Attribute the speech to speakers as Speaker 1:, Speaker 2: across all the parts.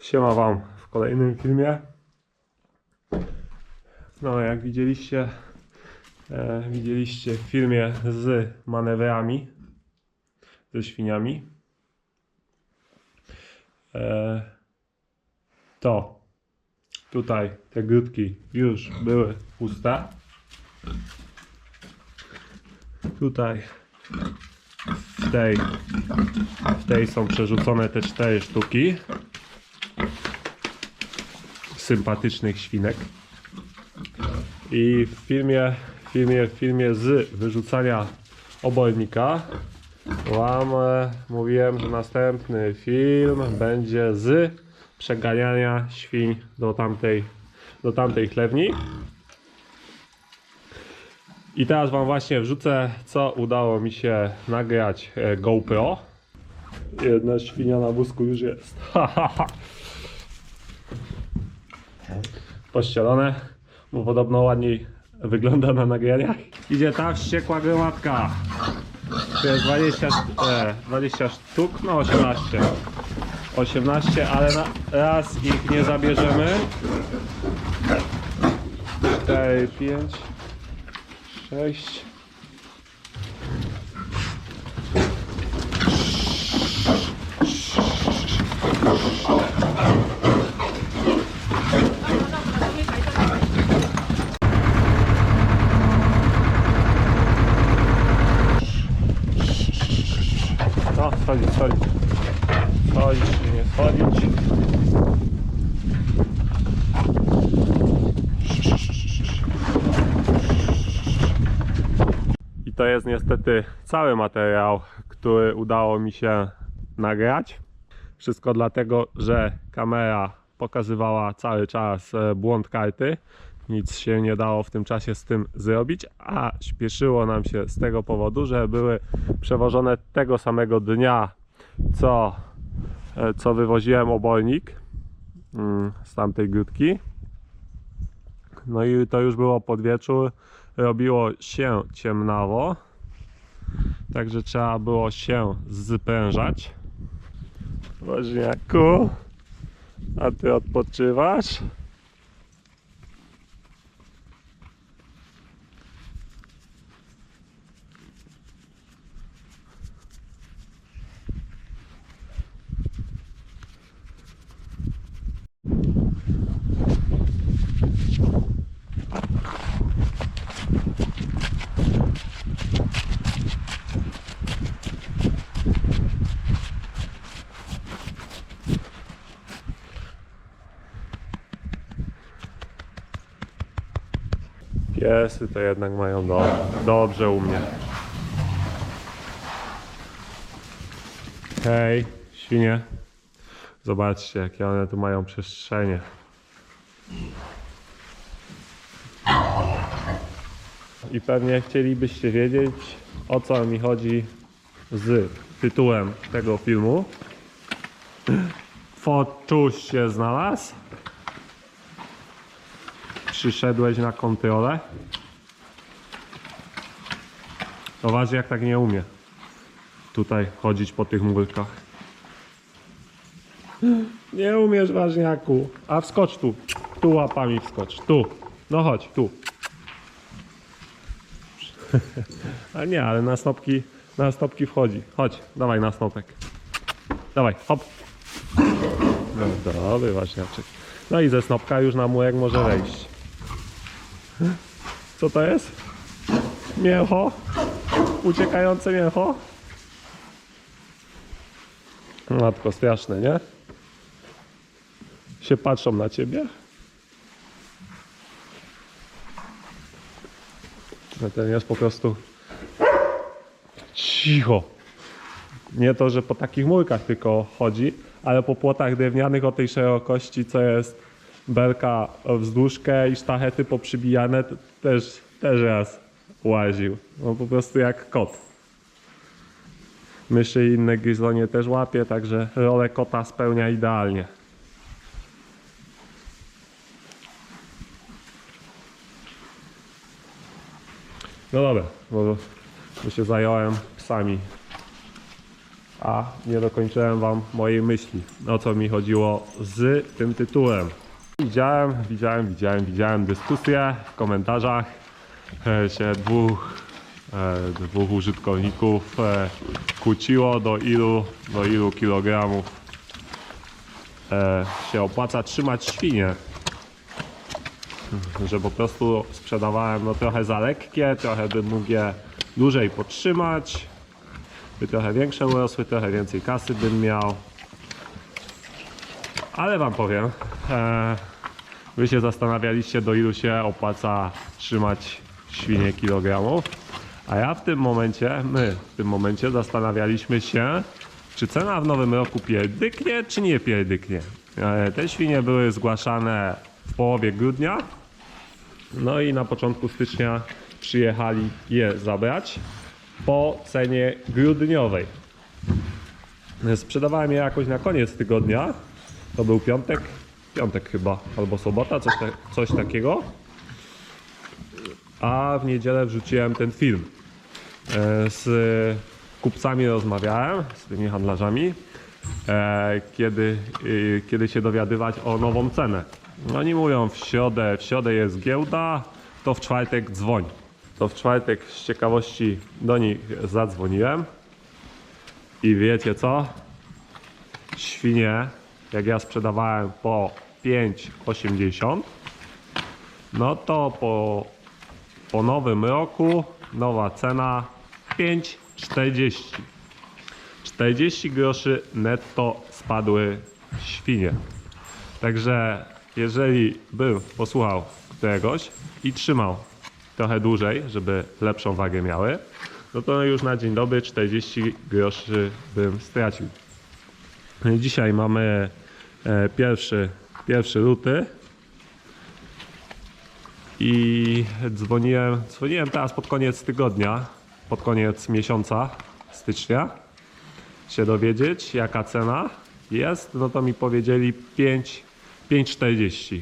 Speaker 1: Siema Wam w kolejnym filmie. No, jak widzieliście, e, widzieliście w filmie z manewrami, ze świniami, e, to tutaj te grudki już były puste. Tutaj w tej, w tej są przerzucone te cztery sztuki sympatycznych świnek. I w filmie, w filmie, w filmie z wyrzucania obornika Wam e, mówiłem, że następny film będzie z przeganiania świń do tamtej, do tamtej chlewni. I teraz Wam właśnie wrzucę, co udało mi się nagrać e, GoPro. Jedna świnia na wózku już jest. Pościelone, bo podobno ładniej wygląda na nagraniach. Idzie ta wściekła gromadka. To jest 20, e, 20 sztuk, no 18. 18, ale na raz ich nie zabierzemy. 4, 5, 6. No, schodzić, schodzić. Schodzić nie schodzić. I to jest niestety cały materiał, który udało mi się nagrać. Wszystko dlatego, że kamera pokazywała cały czas e, błąd karty. Nic się nie dało w tym czasie z tym zrobić, a śpieszyło nam się z tego powodu, że były przewożone tego samego dnia, co, e, co wywoziłem obornik mm, z tamtej grudki. No i to już było pod wieczór, robiło się ciemnawo, także trzeba było się sprężać. Woźniaku, a ty odpoczywasz? Piesy to jednak mają do, dobrze u mnie. Hej, świnie. Zobaczcie, jakie one tu mają przestrzenie. I pewnie chcielibyście wiedzieć, o co mi chodzi z tytułem tego filmu. Foczuś się znalazł. Przyszedłeś na kontrolę? Poważnie jak tak nie umie. Tutaj chodzić po tych murkach. Nie umiesz ważniaku. A wskocz tu. Tu łapami wskocz. Tu. No chodź, tu. A nie, ale na stopki, na stopki wchodzi. Chodź, dawaj na stopek. Dawaj, hop. No dobry ważniaczek. No i ze snopka już na murek może wejść. Co to jest? Mięcho? Uciekające mięcho? Matko, straszne, nie? Się patrzą na ciebie. Ten jest po prostu cicho. Nie to, że po takich murkach tylko chodzi, ale po płotach drewnianych o tej szerokości, co jest belka wzdłużkę i sztachety poprzybijane, też, też raz łaził. No po prostu jak kot. Myszy i inne gryzonie też łapie, także rolę kota spełnia idealnie. No dobra, bo się zająłem psami. a nie dokończyłem wam mojej myśli, o co mi chodziło z tym tytułem. Widziałem, widziałem, widziałem, widziałem dyskusję w komentarzach e, się dwóch, e, dwóch użytkowników e, kłóciło do ilu, do ilu kilogramów się opłaca trzymać świnie. Że po prostu sprzedawałem no trochę za lekkie, trochę bym mógł je dłużej podtrzymać, by trochę większe urosły, trochę więcej kasy bym miał. Ale wam powiem, wy się zastanawialiście do ilu się opłaca trzymać świnie kilogramów, a ja w tym momencie, my w tym momencie zastanawialiśmy się, czy cena w nowym roku pierdyknie, czy nie pierdyknie. E, te świnie były zgłaszane w połowie grudnia, no i na początku stycznia przyjechali je zabrać po cenie grudniowej. Sprzedawałem je jakoś na koniec tygodnia. To był piątek, piątek chyba, albo sobota, coś, ta, coś takiego. A w niedzielę wrzuciłem ten film. E, Z kupcami rozmawiałem, z tymi handlarzami, e, kiedy, y, kiedy się dowiadywać o nową cenę. No Oni mówią w środę, w środę jest giełda, to w czwartek dzwoń. To w czwartek z ciekawości do nich zadzwoniłem i wiecie co? Świnie, jak ja sprzedawałem po 5,80, no to po, po nowym roku nowa cena 5,40. 40 groszy netto spadły świnie. Także jeżeli bym posłuchał któregoś i trzymał trochę dłużej, żeby lepszą wagę miały, no to już na dzień dobry 40 groszy bym stracił. Dzisiaj mamy pierwszy, pierwszy luty. I dzwoniłem, dzwoniłem teraz pod koniec tygodnia, pod koniec miesiąca stycznia się dowiedzieć jaka cena jest, no to mi powiedzieli 5 5,40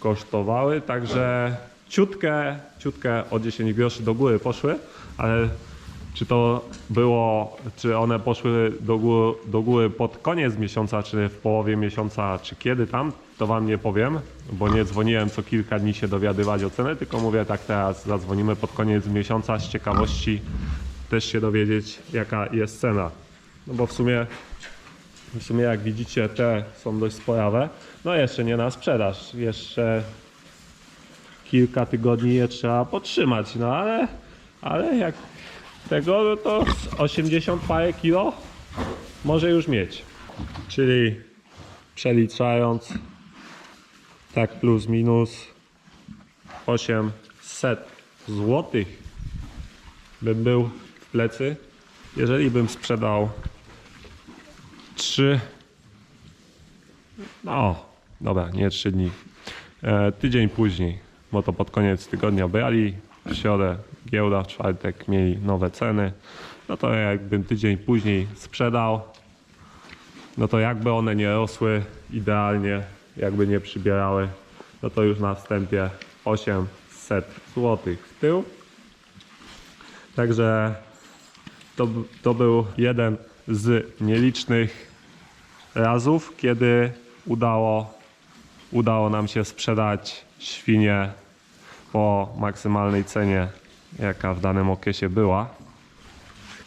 Speaker 1: kosztowały, także ciutkę, ciutkę o 10 groszy do góry poszły, ale czy to było, czy one poszły do góry, do góry pod koniec miesiąca, czy w połowie miesiąca, czy kiedy tam, to wam nie powiem, bo nie dzwoniłem co kilka dni się dowiadywać o cenę, tylko mówię tak teraz zadzwonimy pod koniec miesiąca z ciekawości też się dowiedzieć jaka jest cena. No bo w sumie w sumie jak widzicie te są dość sporawe. No jeszcze nie na sprzedaż. Jeszcze kilka tygodni je trzeba podtrzymać. No ale, ale jak tego no to z 80 parę kilo może już mieć. Czyli przeliczając tak plus minus 800 złotych bym był w plecy. Jeżeli bym sprzedał 3 no dobra, nie 3 dni e, tydzień później, bo to pod koniec tygodnia brali w środę giełda, w czwartek mieli nowe ceny no to jakbym tydzień później sprzedał no to jakby one nie rosły idealnie, jakby nie przybierały no to już na wstępie 800 zł w tył. Także to, to był jeden z nielicznych razów, kiedy udało, udało nam się sprzedać świnie po maksymalnej cenie, jaka w danym okresie była.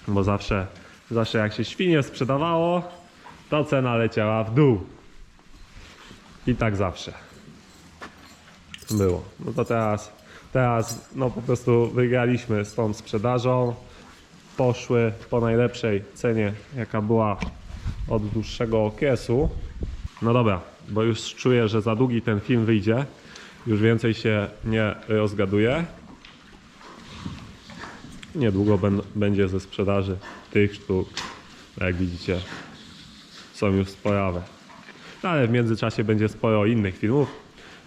Speaker 1: Bo zawsze, zawsze jak się świnie sprzedawało, to cena leciała w dół. I tak zawsze było. No to teraz, teraz no po prostu wygraliśmy z tą sprzedażą poszły po najlepszej cenie, jaka była od dłuższego okresu. No dobra, bo już czuję, że za długi ten film wyjdzie. Już więcej się nie rozgaduję. Niedługo ben, będzie ze sprzedaży tych sztuk. Jak widzicie, są już sporawe. No ale w międzyczasie będzie sporo innych filmów.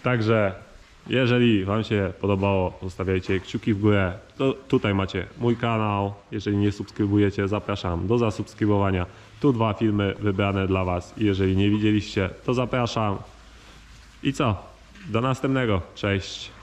Speaker 1: Także jeżeli Wam się podobało, zostawiajcie kciuki w górę. To tutaj macie mój kanał. Jeżeli nie subskrybujecie, zapraszam do zasubskrybowania. Tu dwa filmy wybrane dla Was. I jeżeli nie widzieliście, to zapraszam. I co? Do następnego. Cześć.